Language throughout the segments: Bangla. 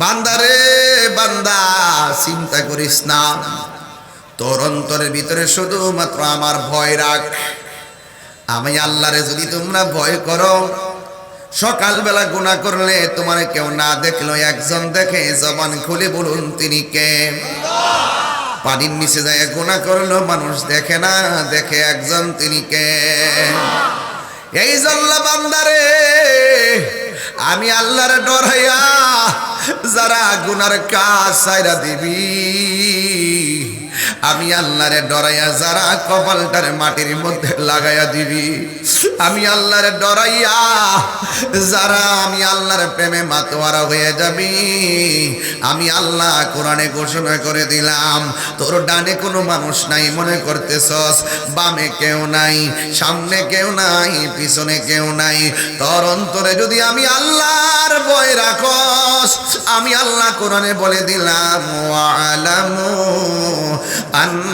বান্দারে, বান্দা, চিন্তা করিস না। তোর অন্তরের ভিতরে শুধুমাত্র আমার ভয় রাখ। আমি আল্লাহরে যদি তোমরা ভয় করো, সকালবেলা গুণা করলে তোমার কেউ না দেখল একজন দেখে জবান খুলে বলুন, তিনি কে? পানির নিচে যায় গুণা করল, মানুষ দেখে না, দেখে একজন, তিনি কে? এই জল্লা বান্দারে আমি আল্লাহর ডরাইয়া যারা গুনার কাজ সাইরা দিবি। আমি আল্লাহরে ডরাইয়া যারা কপালটারে মাটির মধ্যে লাগাইয়া দিবি। আমি আল্লাহরে ডরাইয়া যারা আমি আল্লাহর প্রেমে মাতোয়ারা হয়ে যাবি। আমি আল্লাহ কোরআনে ঘোষণা করে দিলাম, তোর ডানে কোনো মানুষ নাই মনে করতেছস, বামে কেউ নাই, সামনে কেউ নাই, পিছনে কেউ নাই। তোর অন্তরে যদি আমি আল্লাহর ভয় রাখস, আমি আল্লাহ কোরআনে বলে দিলাম আল্লাহ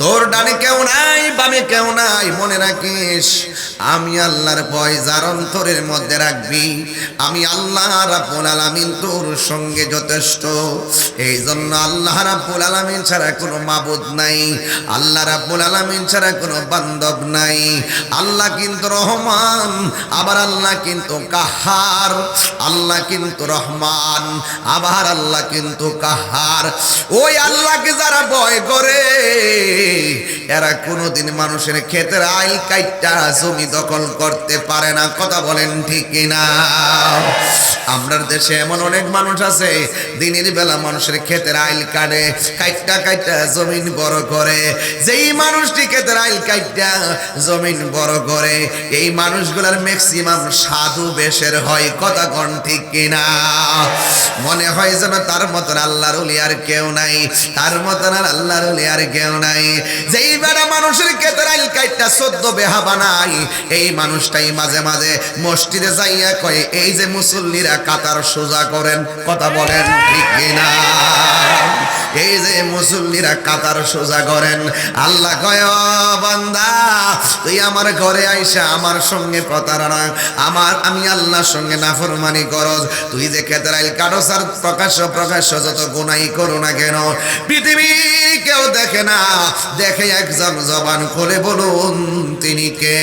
তোর ডানে কেউ নাই বামে কেউ নাই মনে রাখিস আমি আল্লাহর ভয় যার অন্তরের মধ্যে রাখবি, আমি আল্লাহ রাব্বুল আলামিন তোর সঙ্গে যথেষ্ট। এই জন্য আল্লাহ রাব্বুল আলামিন ছাড়া কোনো মাবুদ নাই, আল্লাহ রাব্বুল আলামিন ছাড়া কোনো বান্ধব নাই। আল্লাহ কিন্তু রহমান, আবার আল্লাহ কিন্তু কাহার, আল্লাহ কিন্তু রহমান, আবার আল্লাহ কিন্তু কাহার। ওই আল্লাহকে যারা ভয় করে, এরা কোনোদিন মানুষের ক্ষেতের আইল কাইটটা, জমি দখল করতে পারে না, কথা বলেন ঠিক কিনা? আমরার দেশে এমন অনেক মানুষ আছে, দিনের বেলা মানুষের ক্ষেতের আইল কাটে, কাইটটা কাইটটা জমিন বড় করে। যেই মানুষটি ক্ষেতের আইল কাইটটা জমিন বড় করে, এই মানুষগুলার ম্যাক্সিমাম সাধু বেশের হয়, কথা কন ঠিক কিনা? মনে হয় যেন তার মতন আল্লাহর উলি আর কেউ নাই, তার মতন আর আল্লাহর উলি আর কেউ নাই। যেই বেড়া মানুষের ক্ষেতের আইল কাইটটা সদ্য বেহা বানাই এই মানুষটাই মাঝে মাঝে মসজিদে যাইয়া কয়, এই যে মুসল্লিরা কাতার সোজা করেন, কথা বলেন ঠিক কিনা? এই যে মুসল্লিরা কাতার সোজা করেন, আল্লাহ কয় বান্দা, তুই আমার ঘরে আইসা আমার সঙ্গে প্রতারণা আমার, আমি আল্লাহর সঙ্গে নাফরমানি করস। তুই যে কেতারাইল কাটস আর প্রকাশ্য প্রকাশ্য যত গুনাই করো না কেন, পৃথিবী কেউ দেখে না। দেখে একজন জবান খুলে বলুন, তিনি কে?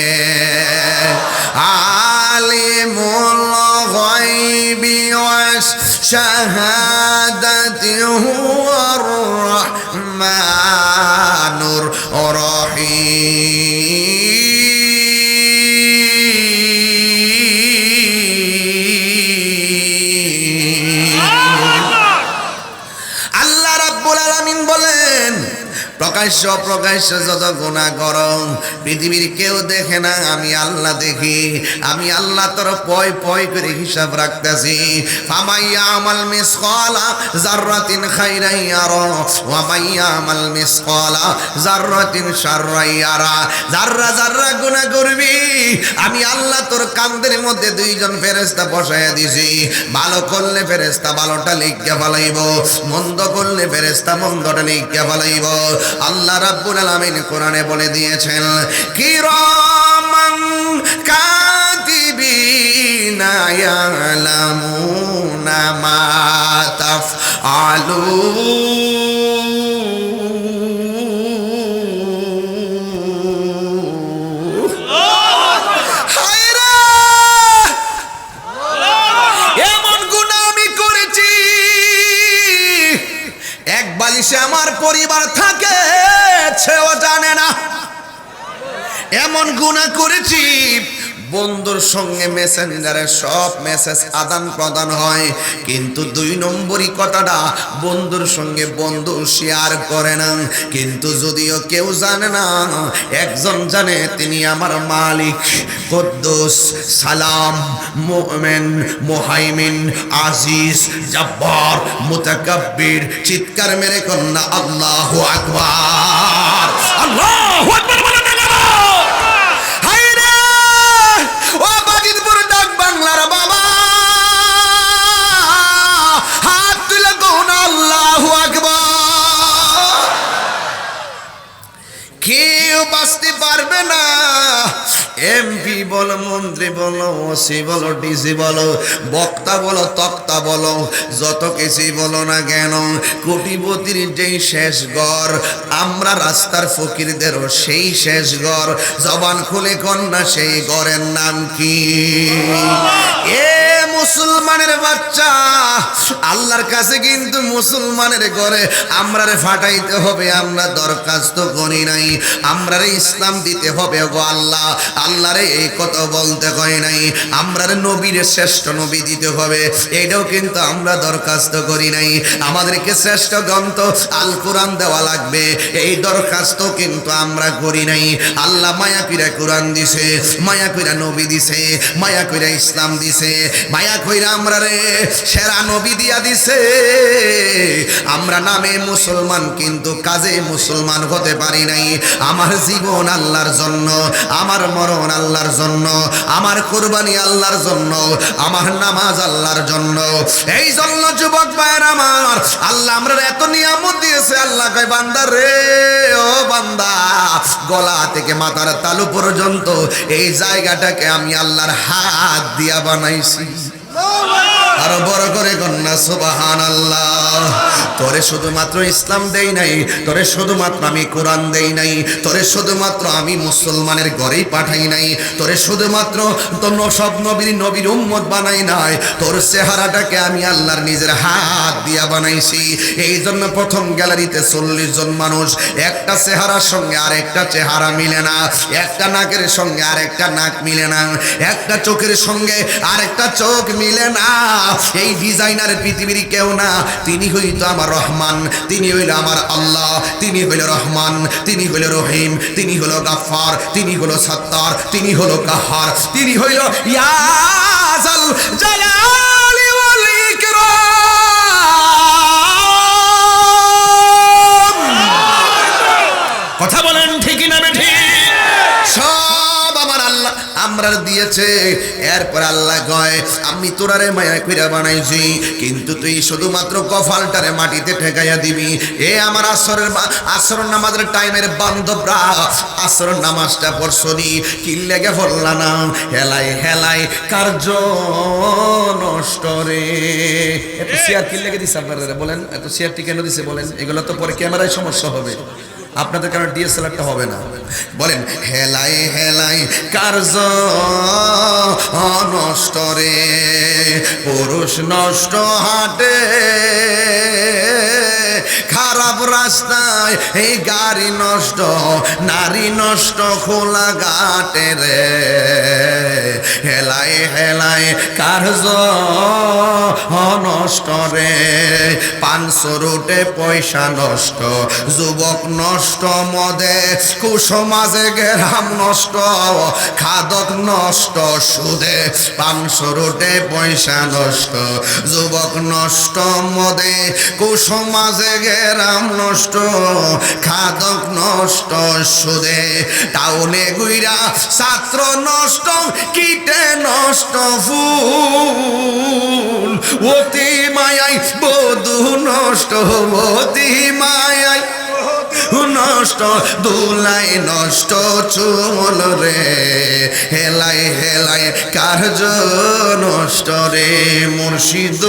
আলিমুল গায়বি ওয়াস শাহাদাতি হুয়ার রহমানুর প্রকাশ্য প্রকাশ্য যত গুণা করম পৃথিবীর কেউ দেখে না, আমি আল্লাহ দেখি। আমি আল্লাহ তোর পয় পয় করে হিসাব রাখতেছি। ফামাইয়া আমাল জাররাতিন খাইরাই ইয়ারা ওয়া মাইয়া আমাল জাররাতিন ইয়ারা জাররা জাররা করবি, আমি আল্লাহ তোর কান্দের মধ্যে দুইজন ফেরেস্তা বসায়া দিছি। ভালো করলে ফেরেস্তা ভালোটা লিখিয়া ফেলাইব, মন্দ করলে ফেরেস্তা মন্দটা লিখিয়া ফেলাইব। আল্লাহ রাব্বুল আলামিন কোরআনে বলে দিয়েছেন কিরামান কাতিবিনা ইয়ালামুনা মা তাফআলুন। গুণা করেছি। বন্ধুর সঙ্গে মেসেঞ্জারে সব মেসেজ আদান প্রদান হয়। কিন্তু দুই নম্বরই কথাটা বন্ধুর সঙ্গে বন্ধু শেয়ার করে না। কিন্তু যদিও কেউ জানে না, একজন জানে তিনি আমার মালিক। কদ্দুস, সালাম, মোমেন, মোহাইমিন, আজিজ, জব্বার, মুতাকাব্বির, চিৎকার মেরে কন্যা আল্লাহু আকবার। আল্লাহু আকবার পারবে না। এমপি বলো, মন্ত্রী বলো ওসি বলো ডিসি বলো, বক্তা বলো, তক্তা বলো, যত কিছুই বলো না কেন, কোটিপতির যেই শেষ গড় আমরা রাস্তার ফকিরদেরও সেই শেষ গড় জবান খুলে কন্যা সেই গড়ের নাম কি? এ মুসলমানের বাচ্চা, আল্লাহর কাছে কিন্তু মুসলমানের ঘরে আমরা রে ফাটাইতে হবে, আমরা দরখাস্ত করি নাই আমরা রে ইসলাম দিতে হবে গো আল্লাহ আল্লাহ রে এই কথা বলতে কয় নাই। আমরা নবীর শ্রেষ্ঠ নবী দিতে হবে। এটাও কিন্তু আমরা দরখাস্ত করি নাই। আমাদেরকে শ্রেষ্ঠ গ্রন্থ আল কোরআন দেওয়া লাগবে। এই দরখাস্ত কিন্তু আমরা করি নাই। আল্লাহ মায়া কইরা কোরআন দিছে, মায়া কইরা নবী দিছে, মায়া কইরা ইসলাম দিছে। মায়া কইরা আমরা রে সেরা নবী দিয়া দিছে। আমরা নামে মুসলমান কিন্তু কাজে মুসলমান হতে পারি নাই। আমার জীবন আল্লাহর জন্য, আমার মরণ আল্লাহর জন্য, আমার কোরবানি আল্লাহর জন্য, আমার নামাজ আল্লাহর জন্য। এই জন্য যুবক ভাইয়ের আমার, আল্লাহ আমরা এত নিয়ামত দিয়েছে, আল্লাহ কয়, বান্দা রে, ও বান্দা, গলা থেকে মাথার তালু পর্যন্ত এই জায়গাটাকে আমি আল্লাহর হাত দিয়া বানাইছি। আরও বড় করে কন্যা সুবাহান আল্লাহ তোরে শুধুমাত্র ইসলাম দেই নাই, তোরে শুধুমাত্র আমি কোরআন দেই নাই, তোরে শুধুমাত্র আমি মুসলমানের ঘরেই পাঠাই নাই, তোরে শুধুমাত্র তোর সব নবীর নবীর উম্মত বানাই নাই, তোর চেহারাটাকে আমি আল্লাহর নিজের হাত দিয়া বানাইছি। এই জন্য প্রথম গ্যালারিতে চল্লিশ জন মানুষ, একটা চেহারার সঙ্গে আর একটা চেহারা মিলে না, একটা নাকের সঙ্গে আর একটা নাক মিলে না, একটা চোখের সঙ্গে আর একটা চোখ মিলে না। এই ডিজাইনার পৃথিবীর কেউ না। তিনি হইতো আমার রহমান, তিনি হইল আমার আল্লাহ, তিনি হইল রহমান, তিনি হইল রহিম, তিনি হলো গাফার তিনি হলো সত্তার, তিনি হলো কাহার, তিনি হইল ইয়াজাল জালালি। আমরা দিয়েছে। এরপর আল্লাহ কয় আমি তোরারে মায়া কইরা বানাইছি কিন্তু তুই শুধুমাত্র কফালটারে মাটিতে ঠেকাইয়া দিবি। এ আমার আসরের আসর নামাজের টাইমের বান্ধবরা আসর নামাজটা পড়ছনি কি লেগে পড়লা না? হেলাই হেলাই কার্য নষ্ট রে? এত চেয়ার কি লেগে দিছে আপনারা? বলেন এত চেয়ারটি কেন দিছে বলেন? এগুলো তো পরে ক্যামেরায় সমস্যা হবে। আপনাদের কারণে ডিএসএলআরটা হবে না। বলেন, হেলাই হেলাই কার্য নষ্ট রে? পুরুষ নষ্ট হাটে। খারাপ রাস্তায় এই গাড়ি নষ্ট, নারী নষ্ট খোলা ঘাটে রে। হেলাই হেলাই কার্য নষ্ট রে? পাঁচশো রুটে পয়সা নষ্ট, যুবক নষ্ট মদে, কুসমাজে গেরাম নষ্ট, খাদক নষ্ট সুদে পাঁচশো রুটে পয়সা নষ্ট, যুবক নষ্ট মদে, কুসমাজে গেরাম নষ্ট, খাদক নষ্ট সুদে। টাউনে গুইরা ছাত্র নষ্ট, কীটে নষ্ট ফুল। অতি মায়াই বধু নষ্ট, অতি মায়াই নষ্ট দুলাই নষ্ট চুমন রে। হেলাই হেলাই কার্য নষ্ট রে মুর্শিদ?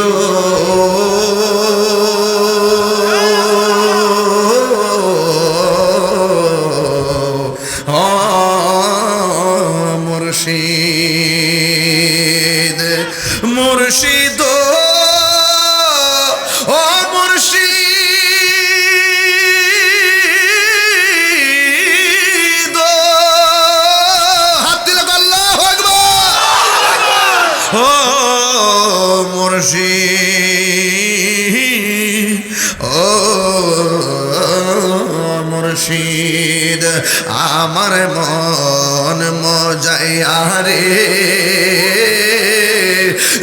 আমার মন মজাইয়া রে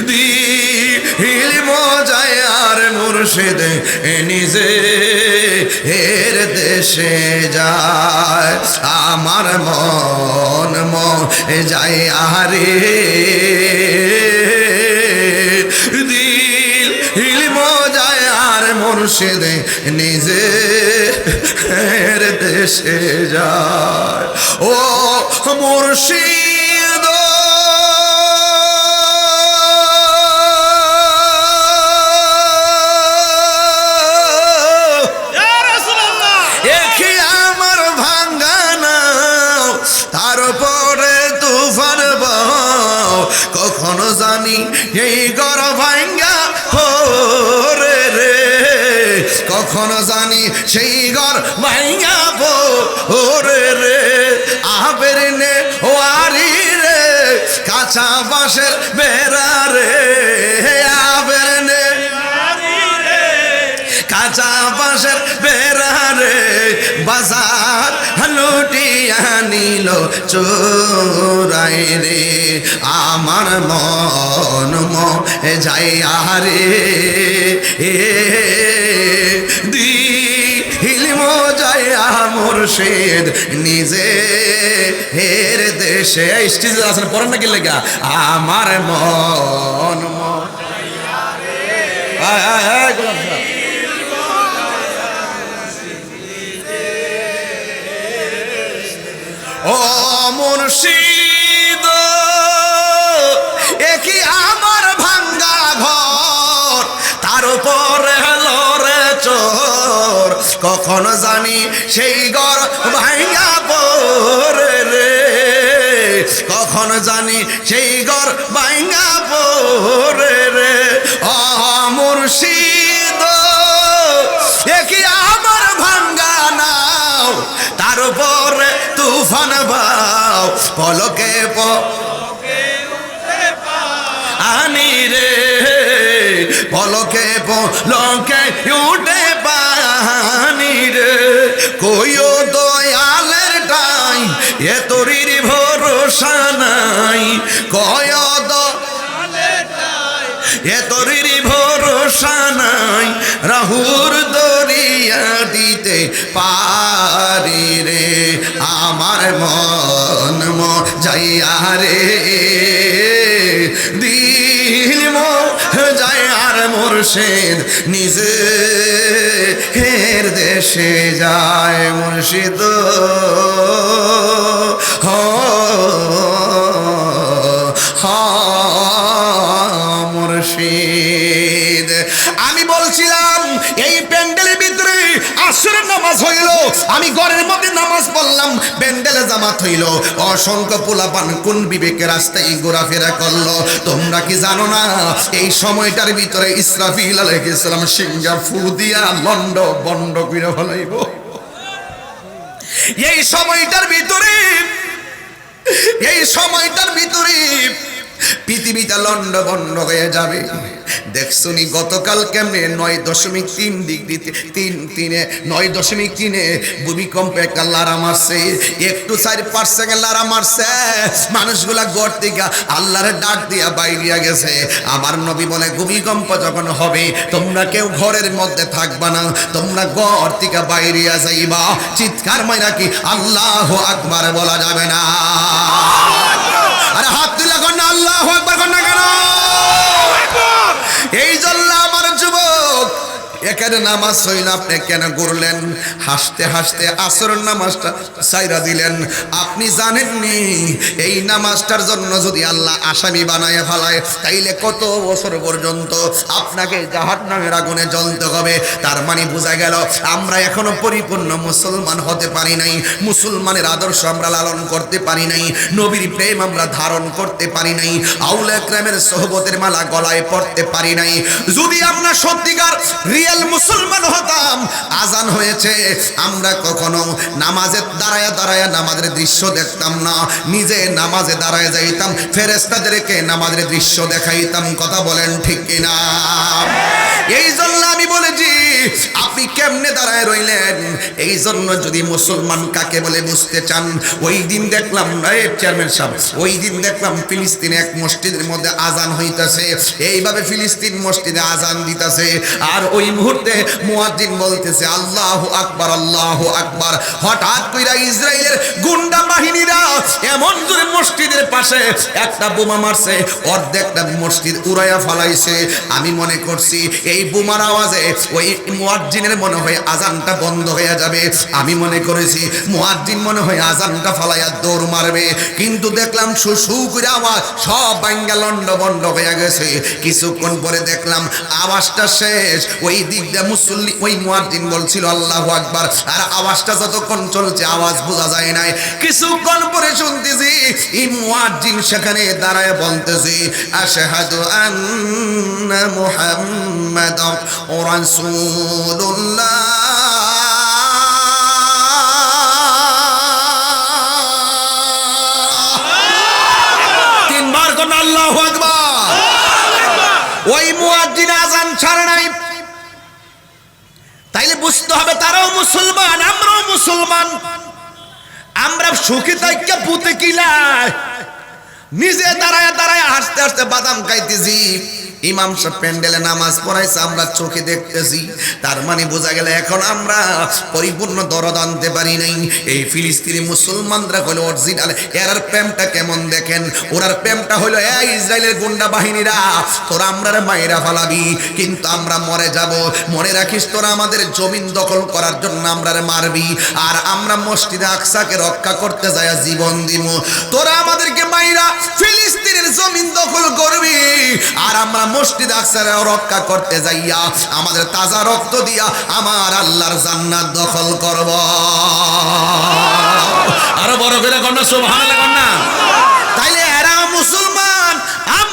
দিল মজায়ার মুর্শিদ নিজে এর দেশে যায়। আমার মন মন যায় রে দিল হিল মজায় আর মুর্শিদ নিজে দেশে যায়। ও মুর্শিদ! আমার ভাঙ্গানা তারপরে তুফান বও। কখনো জানি এই গর ভাঙ্গা কখনো জানি সেই ঘর ভাঙ্গা রে রে, আবের নে ও আরি রে, কাঁচা বাঁশের বেড়া রে। আবের নে, কাঁচা বাঁশের বেড়ারে বাজার লুটিয়া নিল চোরাই রে। আমার মন মে যাইয়া রে এ দিল যাইয়া মুর্শিদ নিজে হের দেশে স্টেজে আছেন পড়েন নাকি লেগা আমার মন। ও কখন জানি সেই ঘর ভাইয়া পরে রে? কখন জানি সেই ঘর ভাঙ্গা পরে রে? ও মুর্শিদ একই আমার ভাঙ্গা নাও? তার উপরে তুফান বাও, পলকে প আনি রে? পলকে পলকে এ তোরির ভরসা নাই। কয় দ এ তরির ভরসা নাই। রাহুর দরিয়া দিতে পারি রে। আমার মন যাইয়া রে। দিল ম যাইয়ার মুর্শিদ নিজে হের দেশে যায় মুর্শিদ। মুর্শিদ। আমি বলছিলাম এই প্যান্ডেলের ভিতরে আসরের নামাজ হইল। আমি ঘরের মধ্যে নামাজ পড়লাম প্যান্ডেলে জামাত হইল। অসংখ্য পোলাপান কোন বিবেকের রাস্তায় ঘোরাফেরা করল? তোমরা কি জানো না? এই সময়টার ভিতরে ইসরাফিল আলাইহিসসালাম সিঙ্গা ফু দিয়া লন্ড বন্ড করে ফলাইব। এই সময়টার ভিতরে, এই সময়টার ভিতরে পৃথিবীটা লন্ড বন্ড হয়ে যাবে। দেখছুনি গতকাল কেমনে নয় দশমিক তিন ডিগ্রিতে, তিন তিনে, নয় দশমিক তিনে ভূমিকম্প একটা লারা মারছে। একটু চার পার্সেন্ট লারা মারছে। মানুষগুলা গড় থেকে আল্লাহর ডাক দিয়া বাইরিয়া গেছে। আমার নবী বলে, ভূমিকম্প যখন হবে, তোমরা কেউ ঘরের মধ্যে থাকবা না। তোমরা গড় থেকে বাইরিয়া যাইবা। চিৎকার মাইরা কি আল্লাহ আকবার বলা যাবে না। আরে হাত তুলে এখানে নামাজ হইল আপনি কেন করলেন হাসতে হাসতে আসর নামাজটা সাইরা দিলেন। আপনি জানেননি, এই নামাজটার জন্য যদি আল্লাহ আসামি বানায় ফেলায়, তাইলে কত বছর পর্যন্ত আপনাকে জাহার নামের আগুনে জ্বলতে হবে। তার মানে বোঝা গেল, আমরা এখনও পরিপূর্ণ মুসলমান হতে পারি নাই, মুসলমানের আদর্শ আমরা লালন করতে পারি নাই, নবীর প্রেম আমরা ধারণ করতে পারি নাই আউলে ক্রেমের সোহবতের মালা গলায় পড়তে পারি নাই। যদি আমরা সত্যিকার রিয়েল মুসলমান হতাম, আজান হয়েছে। আমরা কখনো নামাজের দাঁড়ায় দাঁড়ায় নামাজের দৃশ্য দেখতাম না। নিজে নামাজে দাঁড়ায় যাইতাম ফেরেস্তাদেরকে নামাজের দৃশ্য দেখাইতাম। কথা বলেন ঠিক কিনা? কেমনে দাঁড়ায় রইলেন? এই জন্য যদি মুসলমান কাকে বলে বুঝতে চান, ওই দিন দেখলাম চেয়ারম্যান সাহেব, ওই দিন দেখলাম ফিলিস্তিনে এক মসজিদের মধ্যে আজান হইতাছে। এইভাবে ফিলিস্তিন মসজিদে আজান দিতাছে। আর ওই মুহূর্তে মুয়াজ্জিন বলতেছে, আল্লাহু আকবার আল্লাহু আকবার। হঠাৎ কইরা ইসরায়েলের গুন্ডা বাহিনীরা এমন জোরে মসজিদের পাশে একটা বোমা মারছে, অর্ধেকটা মসজিদ উড়াইয়া ফালাইছে। আমি মনে করছি এই বোমার আওয়াজে ওই মুয়াজ্জিনের মনে হয় আজানটা বন্ধ হয়ে যাবে। আমি মনে করেছি, মুয়াজ্জিন মনে হয় আজানটা ফালাইয়া দৌড় মারবে। কিন্তু দেখলাম সুসু করে আওয়াজ সব বাঙ্গা লন্ড বন্ড হয়ে গেছে। কিছুক্ষণ পরে দেখলাম আওয়াজটা শেষ। ওই দিক দিয়ে মুসল্লি, ওই মুয়াজ্জিন বলছিল, আল্লাহু আকবার। আর আওয়াজটা যতক্ষণ চলছে আওয়াজ বোঝা যায় নাই। কিছুক্ষণ পরে শুনতেছি, এই মুয়াজ্জিন সেখানে দাঁড়ায় বলতেছি, আশহাদু আন্না মুহাম্মাদান রাসূলুল্লাহ। তাইলে বুঝতে হবে তারাও মুসলমান, আমরাও মুসলমান। আমরা সুখী থাইকা পুতে নিজে দাঁড়ায় দাঁড়ায় হাসতে হাসতে বাদাম খাইতেছি। ইমাম সাহেব প্যান্ডেলে নামাজ পড়াইছে, আমরা চোখে দেখতেছি। তার মানে বোঝা গেল এখন আমরা পরিপূর্ণ দরদ আনতে পারি নাই। এই ফিলিস্তিনি মুসলমানরা হলো অরিজিনাল এরার প্রেমটা কেমন দেখেন? ওরার প্রেমটা হলো, এই ইসরায়েলের গুন্ডা বাহিনীরা, তোরা আমরা মায়েরা ফালাবি। কিন্তু আমরা মরে যাব। মনে রাখিস, তোরা আমাদের জমিন দখল করার জন্য আমরা মারবি। আর আমরা মসজিদে আকসাকে রক্ষা করতে যাই জীবন দিব তোরা আমাদেরকে মাইরা ফিলিস্তিনের জমিন দখল করবি। আর আমরা মসজিদ আকসারে রক্ষা করতে যাইয়া আমাদের তাজা রক্ত দিয়া আমার আল্লাহর জান্নাত দখল করব। আরও বড় করে কন্যা সুবহানাল্লাহ কন্যা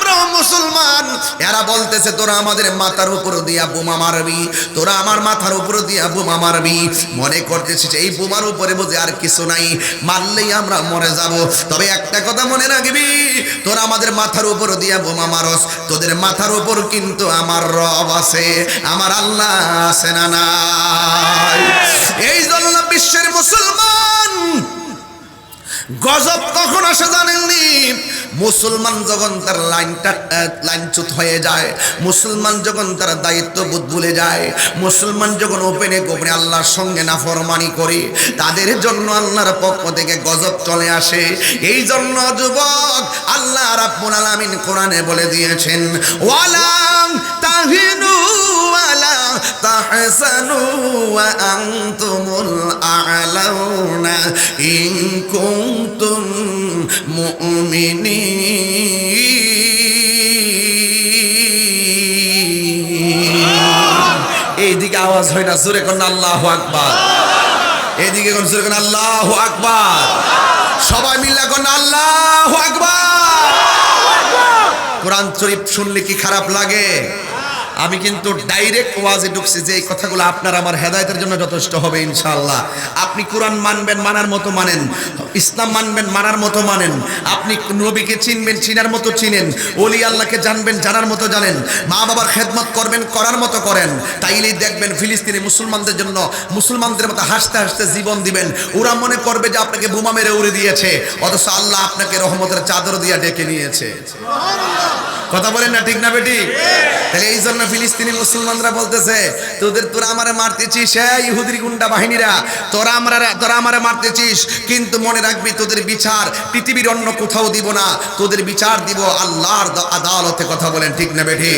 আমরাও মুসলমান। এরা বলতেছে, তোরা আমাদের মাথার উপর দিয়া বোমা মারবি, তোরা আমার মাথার উপর দিয়া বোমা মারবি। মনে করতেছিস এই বোমার উপরে বুঝে আর কিছু নাই। মারলেই আমরা মরে যাব। তবে একটা কথা মনে রাখবি, তোরা আমাদের মাথার উপর দিয়া বোমা মারস। তোদের মাথার উপর কিন্তু আমার রব আছে, আমার আল্লাহ আছে না এই জন্য বিশ্বের মুসলমান গজব কখন আসে জানেননি? মুসলমান যখন তার লাইনটা লাইনচ্যুত হয়ে যায়, মুসলমান যখন তার দায়িত্ববোধ ভুলে যায়, মুসলমান যখন ওপেনে গোপনে আল্লাহর সঙ্গে নাফরমানি করে, তাদের জন্য আল্লাহর পক্ষ থেকে গজব চলে আসে। এই জন্য যুবক আল্লাহ রাব্বুল আলামিন কোরআনে বলে দিয়েছেন, ওয়ালাম তাহিনু এইদিকে আওয়াজ হয় না, জোরে কোন আল্লাহু আকবার। এইদিকে কোন, জোরে কোন, আল্লাহু আকবার। সবাই মিলে কোন, আল্লাহু আকবার। কোরআন শরীফ শুনলে কি খারাপ লাগে? আমি কিন্তু ডাইরেক্ট ওয়াজে ঢুকছি যে এই কথাগুলো আপনার আমার হেদায়তের জন্য যথেষ্ট হবে ইনশাল্লাহ আপনি কোরআন মানবেন, মানার মতো মানেন। ইসলাম মানবেন, মানার মতো মানেন। আপনি নবীকে চিনবেন, চিনার মতো চিনেন। ওলি আল্লাহকে জানবেন, জানার মতো জানেন। মা বাবার খেদমত করবেন, করার মতো করেন। তাইলেই দেখবেন ফিলিস্তিনি মুসলমানদের জন্য, মুসলমানদের মতো হাসতে হাসতে জীবন দিবেন। ওরা মনে করবে যে আপনাকে বোমা মেরে উড়ে দিয়েছে, অথচ আল্লাহ আপনাকে রহমতের চাদর দিয়া ডেকে নিয়েছে। কথা বলেন না, ঠিক না বেটি? তাহলে এই জন্য ফিলিস্তিনি মুসলমানরা বলতেছে, তোদের তোরা আমারে মারতেছিস হ্যাঁ ইহুদির গুন্ডা বাহিনীরা। তোরা আমরা, তোরা আমারে মারতেছিস, কিন্তু মনে রাখবি তোদের বিচার পৃথিবীর অন্য কোথাও দিব না। তোদের বিচার দিব আল্লাহর আদালতে। কথা বলেন, ঠিক না বেটি?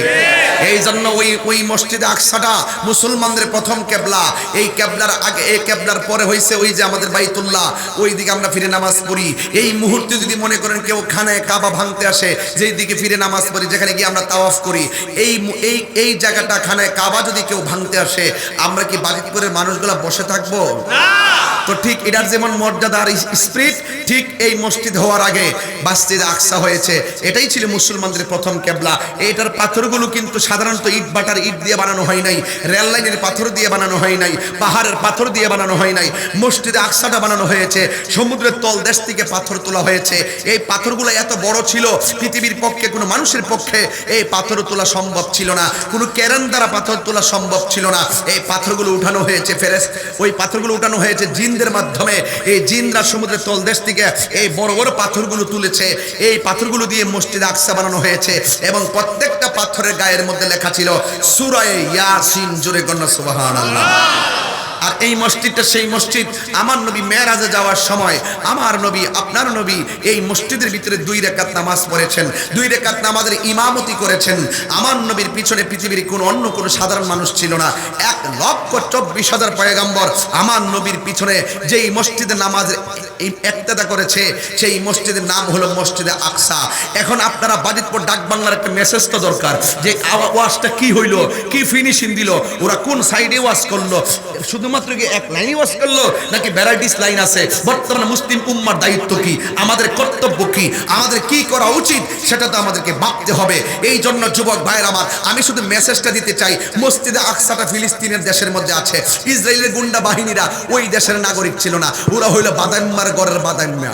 এই জন্য ওই ওই মসজিদে আকসাটা মুসলমানদের প্রথম কেবলা। এই কেবলার আগে, এই কেবলার পরে হয়েছে ওই যে আমাদের বাইতুল্লাহ। ওই দিকে আমরা ফিরে নামাজ পড়ি। এই মুহূর্তে যদি মনে করেন কেউ খানায় কাবা ভাঙতে আসে যেই দিকে ফিরে নামাজ পড়ি যেখানে গিয়ে আমরা তাওয়াফ করি। এই এই এই জায়গাটা খানায় কাবা যদি কেউ ভাঙতে আসে আমরা কি বাজিতপুরের মানুষগুলা বসে থাকব? তো ঠিক এটার যেমন মর্যাদা আর স্পিরিট ঠিক এই মসজিদ হওয়ার আগে মসজিদ আকসা হয়েছে। এটাই ছিল মুসলমানদের প্রথম কেবলা। এটার পাথরগুলো কিন্তু সাধারণত ইট বাটার ইট দিয়ে বানানো হয় নাই রেল লাইনের পাথর দিয়ে বানানো হয় নাই পাহাড়ের পাথর দিয়ে বানানো হয় নাই মসজিদে আকসাটা বানানো হয়েছে সমুদ্রের তল দেশ থেকে পাথর তোলা হয়েছে। এই পাথরগুলো এত বড় ছিল পৃথিবীর পক্ষে কোনো মানুষের পক্ষে এই পাথর তোলা সম্ভব ছিল না। কোনো ক্যারেন দ্বারা পাথর তোলা সম্ভব ছিল না। এই পাথরগুলো উঠানো হয়েছে, ফেরেস ওই পাথরগুলো উঠানো হয়েছে জিনদের মাধ্যমে। এই জিনরা সমুদ্রের তলদেশ থেকে এই বড় বড় পাথরগুলো তুলেছে। এই পাথরগুলো দিয়ে মসজিদ আকসা বানানো হয়েছে এবং প্রত্যেকটা পাথরের গায়ের মধ্যে লেখা ছিল, সুরায়ে ইয়াসিন জোরে গণ্য সুবহানাল্লাহ। আর এই মসজিদটা সেই মসজিদ। আমার নবী মেয়েরাজে যাওয়ার সময় আমার নবী, আপনার নবী এই মসজিদের ভিতরে দুই রেখাত নামাজ পড়েছেন, দুই রেখাত নামাজের ইমামতি করেছেন। আমার নবীর পিছনে পৃথিবীর কোন অন্য কোন সাধারণ মানুষ ছিল না। এক লক্ষ চব্বিশ হাজার পয়গাম্বর আমার নবীর পিছনে যেই মসজিদে নামাজের একতেদা করেছে, সেই মসজিদের নাম হলো মসজিদে আকসা। এখন আপনারা বাজিতপুর ডাক বাংলার একটা মেসেজ তো দরকার যে ওয়াজটা কি হইল, কি ফিনিশিং দিল, ওরা কোন সাইডে ওয়াজ করল? শুধুমাত্র কি এক লাইনে ওয়াজ করল, নাকি ভ্যারাইটিস লাইন আছে? বর্তমানে মুসলিম উম্মার দায়িত্ব কি? আমাদের কর্তব্য কি? আমাদের কি করা উচিত? সেটা তো আমাদেরকে ভাবতে হবে। এই জন্য যুবক ভাইয়ের আমার, আমি শুধু মেসেজটা দিতে চাই। মসজিদে আকসাটা ফিলিস্তিনের দেশের মধ্যে আছে। ইসরায়েলের গুন্ডা বাহিনীরা ওই দেশের নাগরিক ছিল না। ওরা হইল বাদাম্মার গড়ের বাদাম্মা।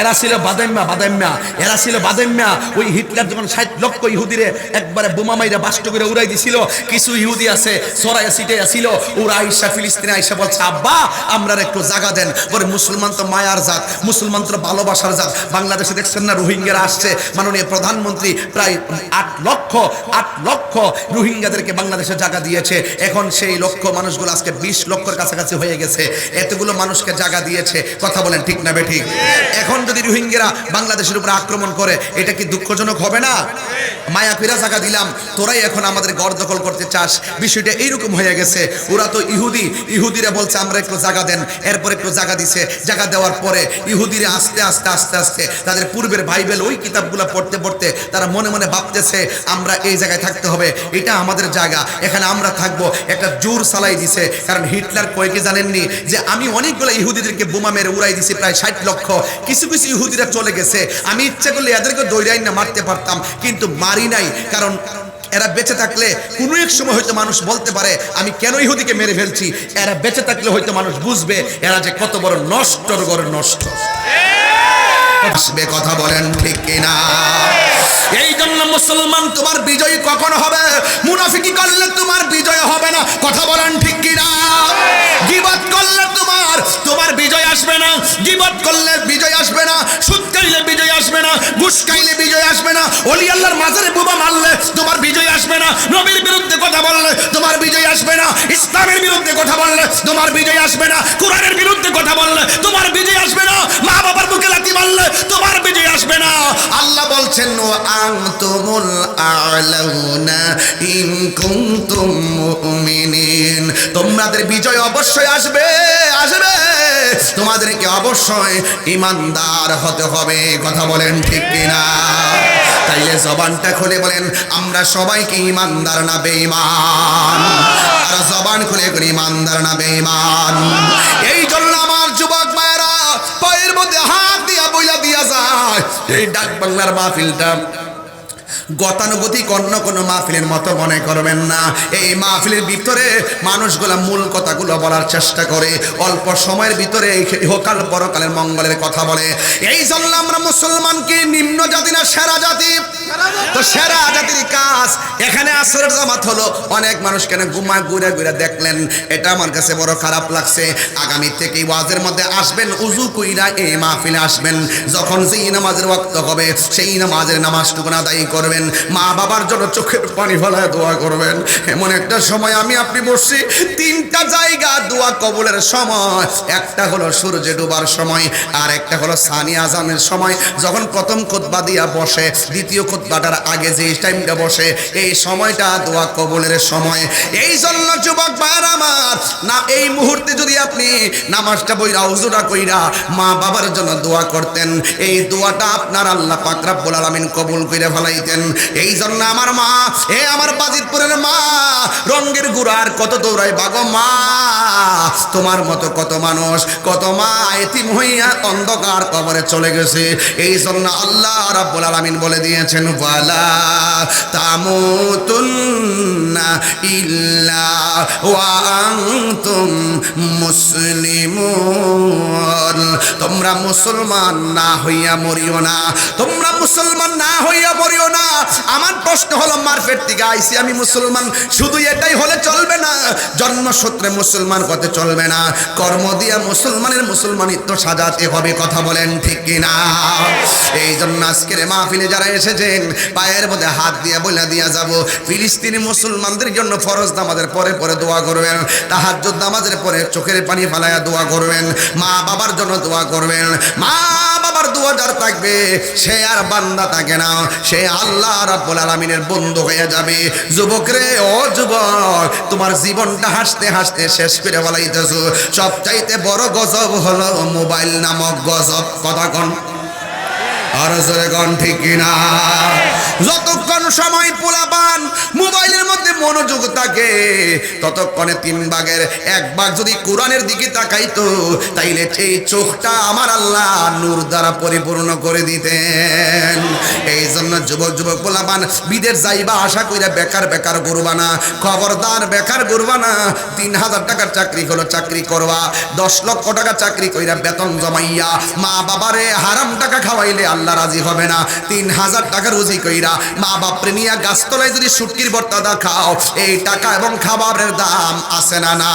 এরা ছিল বাদাম্মা বাদাম্মা এরা ছিল বাদাম্মা ওই হিটলার যখন ষাট লক্ষ ইহুদিরে একবারে বোমা মাইরা বাষ্ট করে উড়াই দিছিল, কিছু ইহুদি আছে, সরাইয়া সিটে ছিল। ওরা আইসা ফিলিস্তিনে আইসা বলছে, আব্বা আমরা একটু জায়গা দেন। পরে মুসলমান তো মায়ার জাত, মুসলমান তো ভালোবাসার জাত। বাংলাদেশে দেখছেন না, রোহিঙ্গারা আসছে। মাননীয় প্রধানমন্ত্রী প্রায় আট লক্ষ আট লক্ষ রোহিঙ্গাদেরকে বাংলাদেশে জায়গা দিয়েছে। এখন সেই লক্ষ মানুষগুলো আজকে বিশ লক্ষের কাছাকাছি হয়ে গেছে। এতগুলো মানুষকে জায়গা দিয়েছে। কথা বলেন ঠিক না বেঠিক এখন যদি রোহিঙ্গারা বাংলাদেশের উপরে আক্রমণ করে, এটা কি দুঃখজনক হবে না? মায়া ফিরা জায়গা দিলাম, তোরাই এখন আমাদের গড় দখল করতে চাস। বিষয়টা এইরকম হয়ে গেছে, ওরা তো ইহুদি, ইহুদিরা বলছে, আমরা একটু জায়গা দেন। এরপর একটু জায়গা দিছে জায়গা দেওয়ার পরে ইহুদিরা আস্তে আস্তে আস্তে আস্তে তাদের পূর্বের বাইবেল ওই কিতাবগুলো পড়তে পড়তে তারা মনে মনে ভাবতেছে, আমরা এই জায়গায় থাকতে হবে। এটা আমাদের জায়গা এখানে আমরা থাকব। একটা জোর সালাই দিছে, কারণ হিটলার কয় কি জানেননি? যে আমি অনেকগুলো ইহুদিদেরকে বোমা মেরে উড়াই দিছি, প্রায় ষাট লক্ষ। কিছু কিছু ইহুদিরা চলে গেছে। আমি ইচ্ছা করলে এদেরকে দৈরাই না, মারতে পারতাম, কিন্তু মারি নাই, কারণ এরা বেঁচে থাকলে কোনো এক সময় হয়তো মানুষ বলতে পারে, আমি কেন ইহুদিকে মেরে ফেলছি? এরা বেঁচে থাকলে হয়তো মানুষ বুঝবে, এরা যে কত বড় নষ্টর গড় নষ্ট। আসবে কথা বলেন ঠিক কিনা? এই জন্য মুসলমান, তোমার বিজয় কখন হবে? মুনাফিকি করলে তোমার বিজয় হবে না। কথা বলেন ঠিক কিনা? গিবত করলে তোমার তোমার বিজয় আসবে না। গিবত করলে বিজয় আসবে না, সুদ খাইলে বিজয় আসবে না, ঘুষ খাইলে বিজয় আসবে না, অলি আল্লাহর মাজারে বুবা মারলে তোমার বিজয় আসবে না, নবীর বিরুদ্ধে কথা বললে তোমার বিজয় আসবে না, ইসলামের বিরুদ্ধে কথা বললে তোমার বিজয় আসবে না, কোরআনের বিরুদ্ধে কথা বললে তোমার বিজয় আসবে না মা বাবার বুকে লাথি মারলে তোমার বিজয় আসবে না। আল্লাহ বলছেন, ও আনতুমুল আলাউনা ইন কুনতুম মুমিনিন। তোমাদের বিজয় অবশ্যই আসবে আসবে। তোমাদেরকে অবশ্যই ইমানদার হতে হবে। কথা বলেন ঠিক কিনা? তাইলে জবানটা খুলে বলেন, আমরা সবাইকে ইমানদার না বেঈমান। আর জবান খুলে করে, ইমানদার না বেঈমান। এই জন্য আমার যুবক মায়েরা পায়ের মধ্যে হাত দিয়া বইলা দিয়া যায়। এই ডাক বাংলার মাহফিলটা গতানুগতিক অন্য কোনো মাহফিলের মতো মনে করবেন না। এই মাহফিলের ভিতরে মানুষগুলা মূল কথাগুলো বলার চেষ্টা করে, অল্প সময়ের ভিতরে এই ইহকাল পরকালের মঙ্গলের কথা বলে। এই জন্য আমরা মুসলমানকে নিম্ন জাতি না, সেরা জাতি? তো সেরা জাতির কাজ। এখানে আসরের জামাত হলো, অনেক মানুষ কেন ঘুমা ঘুরে ঘুরে দেখলেন, এটা আমার কাছে বড় খারাপ লাগছে। আগামী থেকে ওয়াজের মধ্যে আসবেন, উজু কইরা এই মাহফিলে আসবেন। যখন যেই নামাজের ওয়াক্ত হবে, সেই নামাজের নামাজটুকু আদায় করবেন। মা বাবার জন্য চোখের পানি ফেলায় দোয়া করবেন। এমন একটা সময় আমি আপনি বসছি, তিনটা জায়গা দোয়া কবলের সময়। একটা হলো সূর্য ডুবার সময়, আর একটা হলো সানি আজানের সময়। যখন প্রথম খোদবা দিয়া বসে, দ্বিতীয় খোদবাটার আগে যে টাইমটা বসে, এই সময়টা দোয়া কবলের সময়। এই জন্য যুবক ভাইয়ের আমার, না এই মুহূর্তে যদি আপনি নামাজটা বইরা উজুরা কইরা মা বাবার জন্য দোয়া করতেন, এই দোয়াটা আপনার আল্লাহ পাক রব্বুল আলামিন কবুল কইরা ফেলাইতেন এই জন্য আমার মা, এ আমার বাজিতপুরের মা, রঙ্গের গুড়ার কত দৌড়ায় বাগো মা। তোমার মতো কত মানুষ, কত মা এতিম হইয়া অন্ধকার কবরে চলে গেছে। এই জন্য আল্লাহ রাব্বুল আলামিন বলে দিয়েছেন, ওয়ালা তামুতুন্না ইল্লা তোমরা মুসলমান না হইয়া মরিও না, তোমরা মুসলমান না হইয়া মরিও না। আমার প্রশ্ন হলো মারফেট থেকে আইসি আমি মুসলমান, শুধু এটাই হলে চলবে না? জন্মসূত্রে মুসলমান হতে চলবে না। কর্ম দিয়া মুসলমানের মুসলমানিত্ব সাজাতে হবে, কথা বলেন ঠিক কিনা? এই জন্য আজকের মাহফিলে যারা এসেছেন, পায়ের মধ্যে হাত দিয়ে বলে দিয়া যাব। ফিলিস্তিনি মুসলমানদের জন্য ফরজ নামাজের পরে পরে দোয়া করবেন। তাহাজ্জুদ নামাজের পরে চোখের পানি ফালায়া দোয়া করবেন। মা বাবার জন্য দোয়া করবেন। মা বাবার দোয়া যার থাকবে, সে আর বান্দা থাকে না। সে আল্লাহ রাব্বুল আলামিনের বন্ধু হয়ে যাবে। যুবক রে, ও যুবক, তোমার জীবনটা হাসতে হাসতে শেষ করে বলাইতেছো সবচাইতে বড় গজব হলো মোবাইল নামক গজব। কথা কোন। আর জোরে কোন ঠিক যতক্ষণ সময় পোলাপান, মোবাইলের মধ্যে মনোযোগ থাকে, ততক্ষণে তিন ভাগের এক ভাগ যদি কোরআনের দিকে তাকাইতো, তাইলে সেই চোখটা আমার আল্লাহ নূর দ্বারা পরিপূর্ণ করে দিতেন। এই জন্য যুবক যুবক, পোলাপান, বিদেশ যাইবা আশা কইরা বেকার বেকার করবা খবরদার, বেকার করবা তিন হাজার টাকার চাকরি হলো চাকরি করবা। দশ লক্ষ টাকা চাকরি কইরা বেতন জমাইয়া মা বাবারে হারাম টাকা খাওয়াইলে আল্লাহ রাজি হবে না। তিন হাজার টাকা রুজি কইরা মা বাপরে প্রেমিয়া গাছতলায় যদি সুটকির বর্তাদা খাও এই টাকা এবং খাবারের দাম আসে না না